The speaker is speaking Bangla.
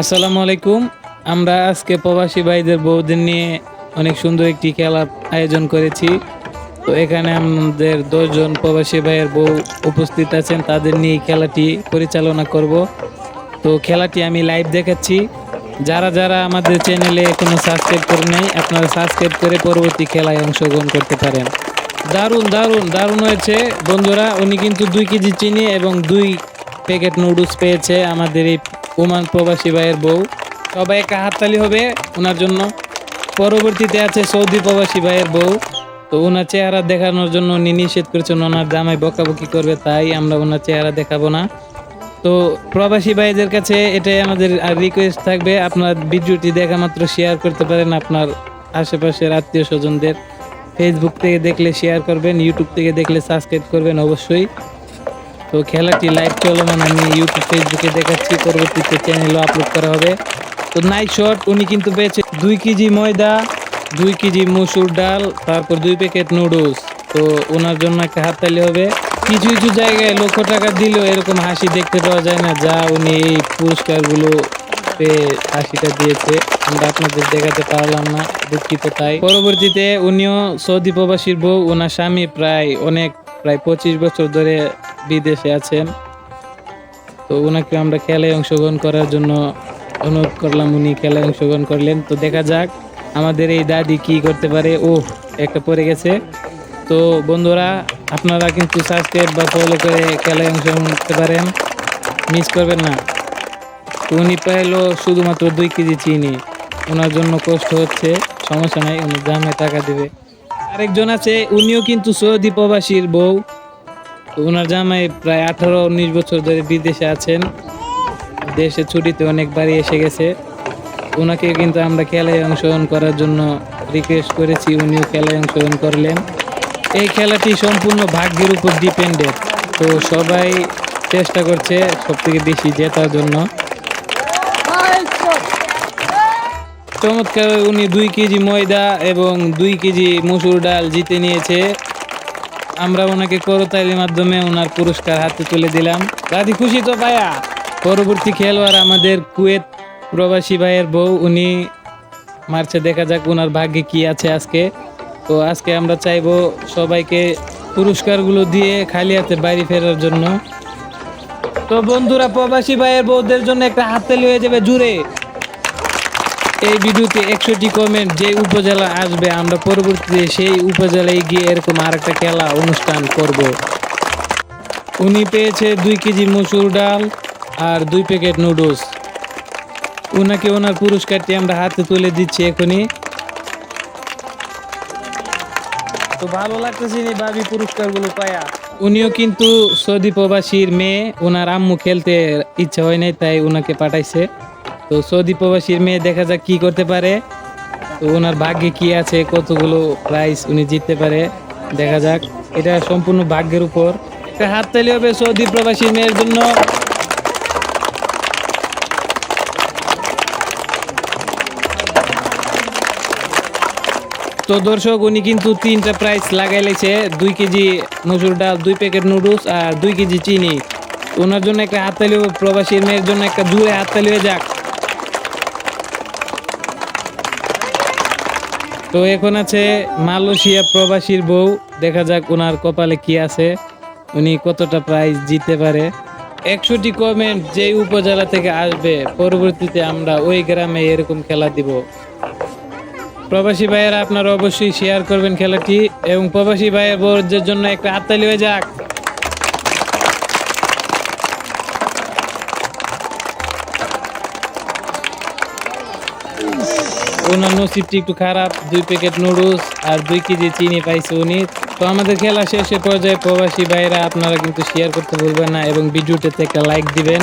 আসসালামু আলাইকুম। আমরা আজকে প্রবাসী ভাইদের বউদের নিয়ে অনেক সুন্দর একটি খেলা আয়োজন করেছি। তো এখানে আমাদের দশজন প্রবাসী ভাইয়ের বউ উপস্থিত আছেন, তাদের নিয়ে খেলাটি পরিচালনা করব। তো খেলাটি আমি লাইভ দেখাচ্ছি। যারা যারা আমাদের চ্যানেলে এখনও সাবস্ক্রাইব করে নেই, আপনারা সাবস্ক্রাইব করে পরবর্তী খেলায় অংশগ্রহণ করতে পারেন। দারুণ দারুণ দারুণ হয়েছে। বন্ধুরা, উনি কিন্তু দুই কেজি চিনি এবং দুই প্যাকেট নুডলস পেয়েছে আমাদের এই ওমান প্রবাসী ভাইয়ের বউ। সবাই একটা হাততালি হবে ওনার জন্য। পরবর্তীতে আছে সৌদি প্রবাসী ভাইয়ের বউ। তো ওনার চেহারা দেখানোর জন্য উনি নিষেধ করেছেন, ওনার জামাই বকাবকি করবে, তাই আমরা ওনার চেহারা দেখাবো না। তো প্রবাসী ভাইদের কাছে এটাই আমাদের আর রিকোয়েস্ট থাকবে, আপনার ভিডিওটি দেখা মাত্র শেয়ার করতে পারেন আপনার আশেপাশের আত্মীয় স্বজনদের। ফেসবুক থেকে দেখলে শেয়ার করবেন ইউটিউব থেকে দেখলে সাবস্ক্রাইব করবেন অবশ্যই। তো খেলাটি লাইভ চলমান, আমি ইউটিউব ফেসবুকে দেখাচ্ছি। পরবর্তীতে চ্যানেলও আপলোড করা হবে। তো নাইট শট উনি কিন্তু পেয়েছে দুই কেজি ময়দা, দুই কেজি মসুর ডাল, তারপর দুই প্যাকেট নুডলস তো ওনার জন্য একটা হাততালি হবে। কিছু কিছু জায়গায় লক্ষ টাকা দিলেও এরকম হাসি দেখতে পাওয়া যায় না, যা উনি এই পুরস্কারগুলো পেয়ে হাসিটা দিয়েছে। আমরা আপনাদের দেখাতে পারলাম না, দুঃখিত তাই। পরবর্তীতে উনিও সৌদি প্রবাসীর বউ, ওনার স্বামী প্রায় অনেক, প্রায় পঁচিশ বছর ধরে বিদেশে আছেন। তো ওনাকে আমরা খেলায় অংশগ্রহণ করার জন্য অনুরোধ করলাম, উনি খেলায় অংশগ্রহণ করলেন। তো দেখা যাক আমাদের এই দাদি কি করতে পারে। ও একটা পড়ে গেছে। তো বন্ধুরা, আপনারা কিন্তু সাবস্ক্রাইব বা ফলো করে খেলায় অংশগ্রহণ করতে পারেন। মিস করবেন না। উনি পাইলো শুধুমাত্র দুই কেজি চিনি। ওনার জন্য কষ্ট হচ্ছে, সমস্যা নাই, উনি দামে টাকা দেবে। আরেকজন আছে, উনিও কিন্তু সৌদি প্রবাসীর বউ। ওনার জামাই প্রায় আঠারো, উনিশ বছর ধরে বিদেশে আছেন। দেশে ছুটিতে অনেকবারই এসে গেছে। ওনাকে কিন্তু আমরা খেলায় অংশগ্রহণ করার জন্য রিকোয়েস্ট করেছি, উনিও খেলায় অংশগ্রহণ করলেন। এই খেলাটি সম্পূর্ণ ভাগ্যের উপর ডিপেন্ডেড তো সবাই চেষ্টা করছে সব থেকে বেশি জেতার জন্য। চমৎকার উনি দুই কেজি ময়দা এবং দুই কেজি মসুর ডাল জিতে নিয়েছে। আমরা ওনাকে করতালির মাধ্যমে ওনার পুরস্কার হাতে তুলে দিলাম। দাদি খুশি তো ভাইয়া? পরবর্তী খেলোয়াড় আমাদের কুয়েত প্রবাসী ভাইয়ের বউ, উনি মার্চে দেখা যাক ওনার ভাগ্যে কি আছে আজকে। তো আজকে আমরা চাইব সবাইকে পুরস্কারগুলো দিয়ে খালি হাতে বাড়ি ফেরার জন্য। তো বন্ধুরা, প্রবাসী ভাইয়ের বউদের জন্য একটা হাততালি হয়ে যাবে জুড়ে। এই ভিডিওতে একশোটি কমেন্ট যে উপজেলা আসবে, আমরা পরবর্তীতে সেই উপজেলায় গিয়ে এরকম আরেকটা খেলা অনুষ্ঠান করব। উনি পেয়েছে দুই কেজি মসুর ডাল আর দুই প্যাকেট নুডলস। ওনাকে ওনার পুরস্কারটি আমরা হাতে তুলে দিচ্ছি এখনই। তো ভালো লাগতেছে নি ভাবি পুরস্কারগুলো পায়া? উনিও কিন্তু সৌদি প্রবাসীর মেয়ে, ওনার আম্মু খেলতে ইচ্ছা হয় নাই, তাই ওনাকে পাঠাইছে। তো সৌদি প্রবাসীর মেয়ে দেখা যাক কি করতে পারে। তো ওনার ভাগ্যে কি আছে, কতগুলো প্রাইজ উনি জিততে পারে, দেখা যাক। এটা সম্পূর্ণ ভাগ্যের উপর। একটা হাততালি হবে সৌদি প্রবাসী মেয়ের জন্য। তো দর্শক, উনি কিন্তু তিনটা প্রাইস লাগাই দুই কেজি মসুর ডাল, দুই প্যাকেট নুডলস আর দুই কেজি চিনি। ওনার জন্য একটা হাততালি প্রবাসীর মেয়ের জন্য একটা জুড়ে হাততালি হয়ে যাক। তো এখন আছে মালয়েশিয়া প্রবাসীর বউ। দেখা যাক ওনার কপালে কি আছে। উনি কতটা প্রাইজ জিতে পারে। একশোটি কমেন্ট যেই উপজেলা থেকে আসবে, পরবর্তীতে আমরা ওই গ্রামে এরকম খেলা দিব। প্রবাসী ভাইয়েরা, আপনারা অবশ্যই শেয়ার করবেন খেলাটি এবং প্রবাসী ভাইয়ের বউদের জন্য একটা হাততালি হয়ে যাক। ওনার নসিবটি একটু খারাপ, দুই প্যাকেট নুডলস আর দুই কেজি চিনি পাইছে উনি। তো আমাদের খেলা শেষে পর্যায়ে প্রবাসী ভাইরা আপনারা কিন্তু শেয়ার করতে ভুলবেন না এবং ভিডিওটাতে একটা লাইক দিবেন।